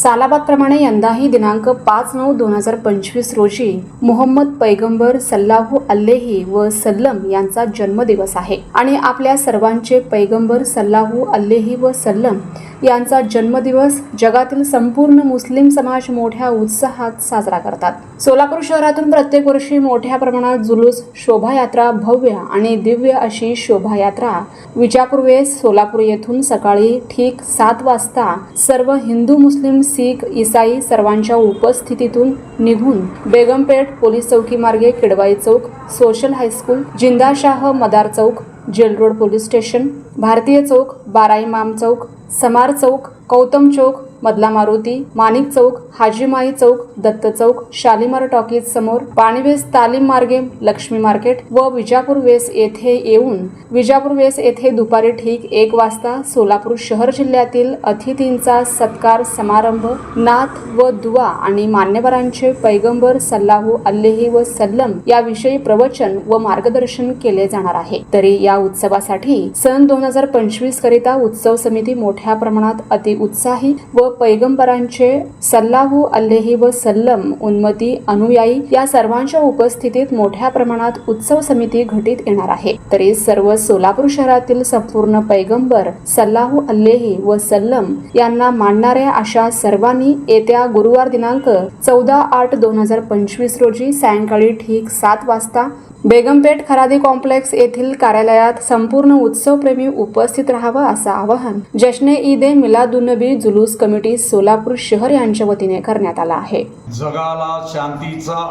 सालाबादप्रमाणे यंदाही दिनांक पाच नऊ दोन हजार पंचवीस रोजी मोहम्मद पैगंबर सल्लाहू अल्लेही व सल्लम यांचा जन्मदिवस आहे. आणि आपल्या सर्वांचे पैगंबर सल्लाहू अल्लेही व सल्लम यांचा जन्मदिवस जगातील संपूर्ण मुस्लिम समाज मोठ्या उत्साहात साजरा करतात. सोलापूर शहरातून प्रत्येक वर्षी मोठ्या प्रमाणात जुलूस शोभायात्रा भव्य आणि दिव्य अशी शोभायात्रा विजापूरवेस सोलापूर येथून सकाळी ठीक सात वाजता सर्व हिंदू मुस्लिम शीख इसाई सर्वांच्या उपस्थितीतून निघून बेगमपेठ पोलीस चौकी मार्गे किडवाई चौक social high school Jindashah Madar Chowk jail road police station Bharatiya Chowk Baraimam Chowk Samar Chowk Kautam Chowk मधला मारुती माणिक चौक हाजीमाई चौक दत्त चौक शालिमार टॉकीज समोर पाणीवेस तालीम मार्गे लक्ष्मी मार्केट व विजापूर वेस येथे येऊन विजापूर वेस येथे दुपारी ठीक एक वाजता सोलापूर शहर जिल्ह्यातील अतिथींचा सत्कार समारंभ नाथ व दुवा आणि मान्यवरांचे पैगंबर सल्लाहू अल्लेही व सल्लम याविषयी प्रवचन व मार्गदर्शन केले जाणार आहे. तरी या उत्सवासाठी सन दोन हजार पंचवीस करिता उत्सव समिती मोठ्या प्रमाणात अति उत्साही व पैगंबरांचे सल्लाहू अल्लेही व सल्लम उन्मती अनुयायी या सर्वांच्या उपस्थितीत मोठ्या प्रमाणात उत्सव समिती घटित येणार आहे. तरी सर्व सोलापूर शहरातील संपूर्ण पैगंबर सल्लाहू अल्लेही व सल्लम यांना मानणाऱ्या अशा सर्वांनी येत्या गुरुवार दिनांक चौदा आठ दोन हजार पंचवीस रोजी सायंकाळी ठीक सात वाजता बेगमपेठ खरादी कॉम्प्लेक्स येथील कार्यालयात संपूर्ण उत्सवप्रेमी उपस्थित राहावं असं आवाहन जश्ने ईद ए मिलादुन्नबी जुलूस कमिटी सोलापूर शहर यांच्या वतीने करण्यात आलं आहे. जगाला शांतीचा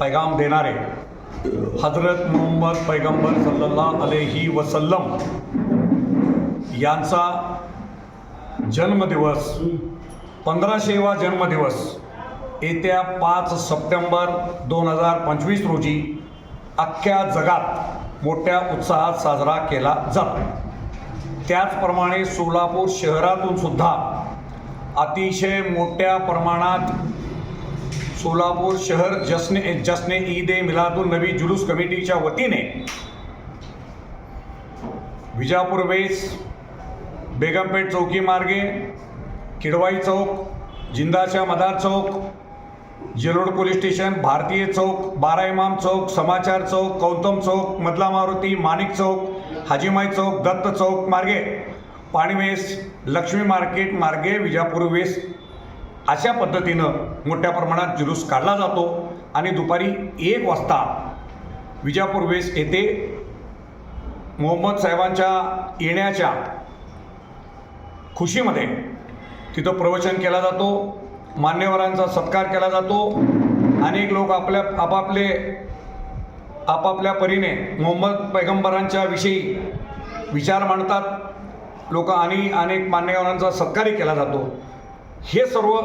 पैगाम देणारे हजरत मोहम्मद पैगंबर सल्लल्लाह अलैहि वसल्लम यांचा जन्मदिवस पंधराशेवा जन्मदिवस येत्या पाच सप्टेंबर दोन हजार पंचवीस रोजी अख्ख्या जगात मोठ्या उत्साहात साजरा केला जातो. त्याचप्रमाणे सोलापूर शहरातून सुद्धा अतिशय मोठ्या प्रमाणात सोलापूर शहर जसने जसने ईद ए मिलादुल नबी जुलूस कमिटीच्या वतीने विजापूर वेस बेगमपेठ चौकी मार्गे किडवाई चौक जिंदाशा मदार चौक जिरोड पोलीस स्टेशन भारतीय चौक बारा इमाम चौक समाचार चौक कौतम चौक मधला मारुती माणिक चौक हाजीमाई चौक दत्त चौक मार्गे. पाणीवेस लक्ष्मी मार्केट मार्गे विजापूर वेस अशा पद्धतीनं मोठ्या प्रमाणात जुलूस काढला जातो आणि दुपारी एक वाजता विजापूर वेस येथे मोहम्मद साहेबांच्या येण्याच्या खुशीमध्ये तिथं प्रवचन केला जातो. मान्यवरांचा सत्कार केला जातो. अनेक लोक आपल्या आपापले आपापल्या परीने मोहम्मद पैगंबरांच्या विषयी विचार मांडतात. लोक आणि अनेक मान्यवरांचा सत्कारही केला जातो. हे सर्व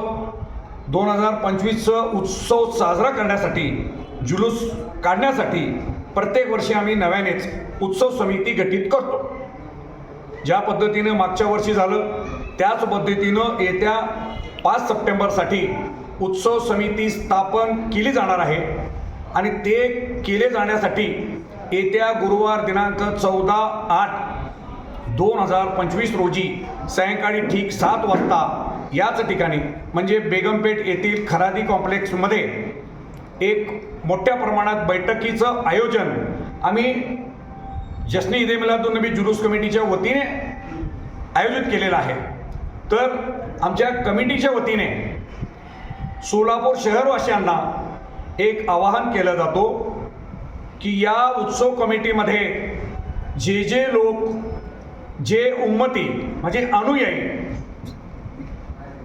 दोन हजार पंचवीसचं उत्सव साजरा करण्यासाठी जुलूस काढण्यासाठी प्रत्येक वर्षी आम्ही नव्यानेच उत्सव समिती गठीत करतो. ज्या पद्धतीनं मागच्या वर्षी झालं त्याच पद्धतीनं येत्या पाच सप्टेंबरसाठी उत्सव समिती स्थापन केली जाणार आहे. आणि ते केले जाण्यासाठी येत्या गुरुवार दिनांक चौदा आठ दोन हजार पंचवीस रोजी सायंकाळी ठीक सात वाजता याच ठिकाणी म्हणजे बेगमपेठ येथील खरादी कॉम्प्लेक्समध्ये एक मोठ्या प्रमाणात बैठकीचं आयोजन आम्ही जसनी इदेमिलातून ए नबी जुलूस कमिटीच्या वतीने आयोजित केलेलं आहे. तर आमच्या कमिटीच्या वतीने सोलापूर शहरवासियांना एक आवाहन केलं जातो की या उत्सव कमिटीमध्ये जे जे लोक जे उन्मती म्हणजे अनुयायी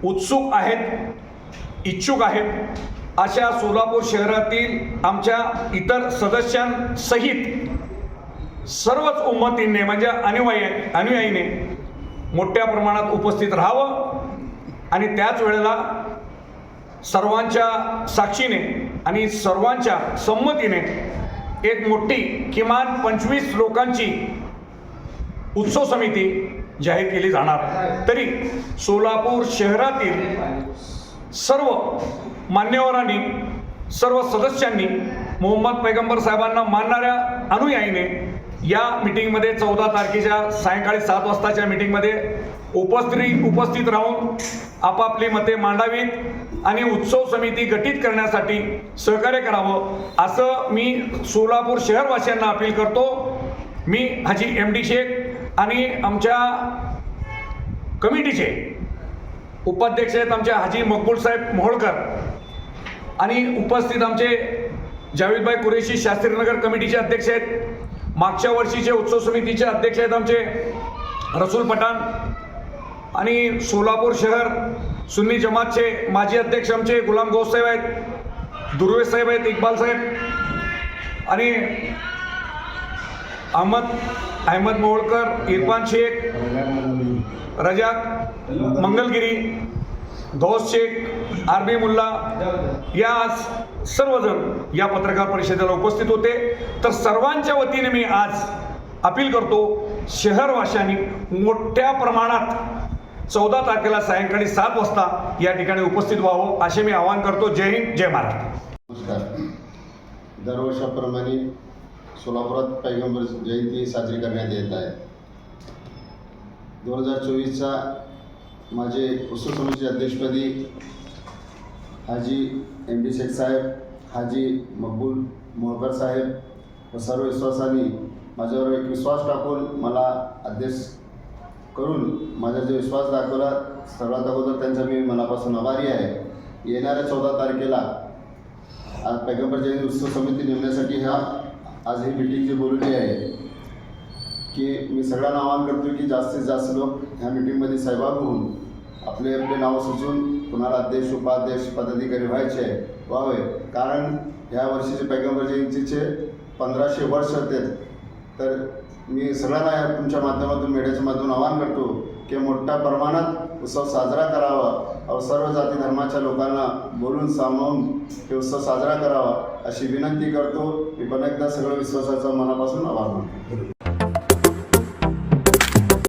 उत्सुक आहेत इच्छुक आहेत अशा सोलापूर शहरातील आमच्या इतर सदस्यांसहित सर्वच उन्मतींनी म्हणजे अनुयायी अनुयायीने मोठ्या प्रमाणात उपस्थित राहावं आणि त्याच वेळेला सर्वांच्या साक्षीने आणि सर्वांच्या संमतीने एक मोठी किमान पंचवीस लोकांची उत्सव समिती जाहीर केली जाणार. तरी सोलापूर शहरातील सर्व मान्यवरांनी सर्व सदस्यांनी मोहम्मद पैगंबर साहेबांना मानणाऱ्या अनुयायीने या मिटिंगमध्ये चौदा तारखेच्या सायंकाळी सात वाजताच्या मिटिंगमध्ये उपस्थित उपस्थित राहून आपापली मते मांडावीत आणि उत्सव समिती गठीत करण्यासाठी सहकार्य करावं असं मी सोलापूर शहरवासियांना अपील करतो. मी हाजी एम डी शेख आणि आमच्या कमिटीचे उपाध्यक्ष आहेत आमचे हाजी मकबूल साहेब मोहोळकर आणि उपस्थित आमचे जावेदभाई कुरेशी शास्त्रीनगर कमिटीचे अध्यक्ष आहेत. मागच्या वर्षीचे उत्सव समितीचे अध्यक्ष आहेत आमचे रसूल पठाण आणि सोलापूर शहर सुन्नी जमातचे माजी अध्यक्ष आमचे गुलाम गौस साहेब आहेत दुर्वे साहेब आहेत इक्बाल साहेब आणि अहमद अहमद मोहोळकर इरफान शेख रजाक मंगलगिरी गौस शेख आरबी मुल्ला या आज सर्वजण या पत्रकार परिषदेला उपस्थित होते. तर सर्वांच्या वतीने मी आज अपील करतो शहरवाशांनी मोठ्या प्रमाणात चौदा तारखेला सायंकाळी सात वाजता या ठिकाणी उपस्थित व्हावं असे मी आवाहन करतो. जय हिंद जय महाराष्ट्र. नमस्कार. दरवर्षाप्रमाणे सोलापुरात पैगंबर जयंती साजरी करण्यात येत आहे. दोन हजार चोवीसचा माझे उत्सव समितीचे अध्यक्षपदी हाजी एम डी शेख साहेब हाजी मकबूल मोहकर साहेब व सर्व विश्वासांनी माझ्यावर एक विश्वास टाकून मला अध्यक्ष करून माझा जो विश्वास दाखवला सर्वात अगोदर त्यांचा मी मनापासून आभारी आहे. येणाऱ्या चौदा तारखेला आज पैगंबर जयंती उत्सव समिती नेमण्यासाठी ह्या आज ही मिटिंग जी बोलवली आहे की मी सगळ्यांना आवाहन करतो की जास्तीत जास्त लोक ह्या मिटिंगमध्ये सहभाग होऊन आपले आपले नावं सुचवून कुणाला अध्यक्ष उपाध्यक्ष पदाधिकारी व्हायचे? व्हावे. कारण ह्या वर्षीचे पैगंबर जयंतीचे पंधराशे वर्ष होते. तर मी सगळ्यांना या तुमच्या माध्यमातून मीडियाच्या माध्यमातून आवाहन करतो की मोठ्या प्रमाणात उत्सव साजरा करावा. अव सर्व जाती धर्माच्या लोकांना बोलून सामावून हे उत्सव साजरा करावा अशी विनंती करतो. मी पण एकदा सगळं विश्वासाचा मनापासून आवाहन करतो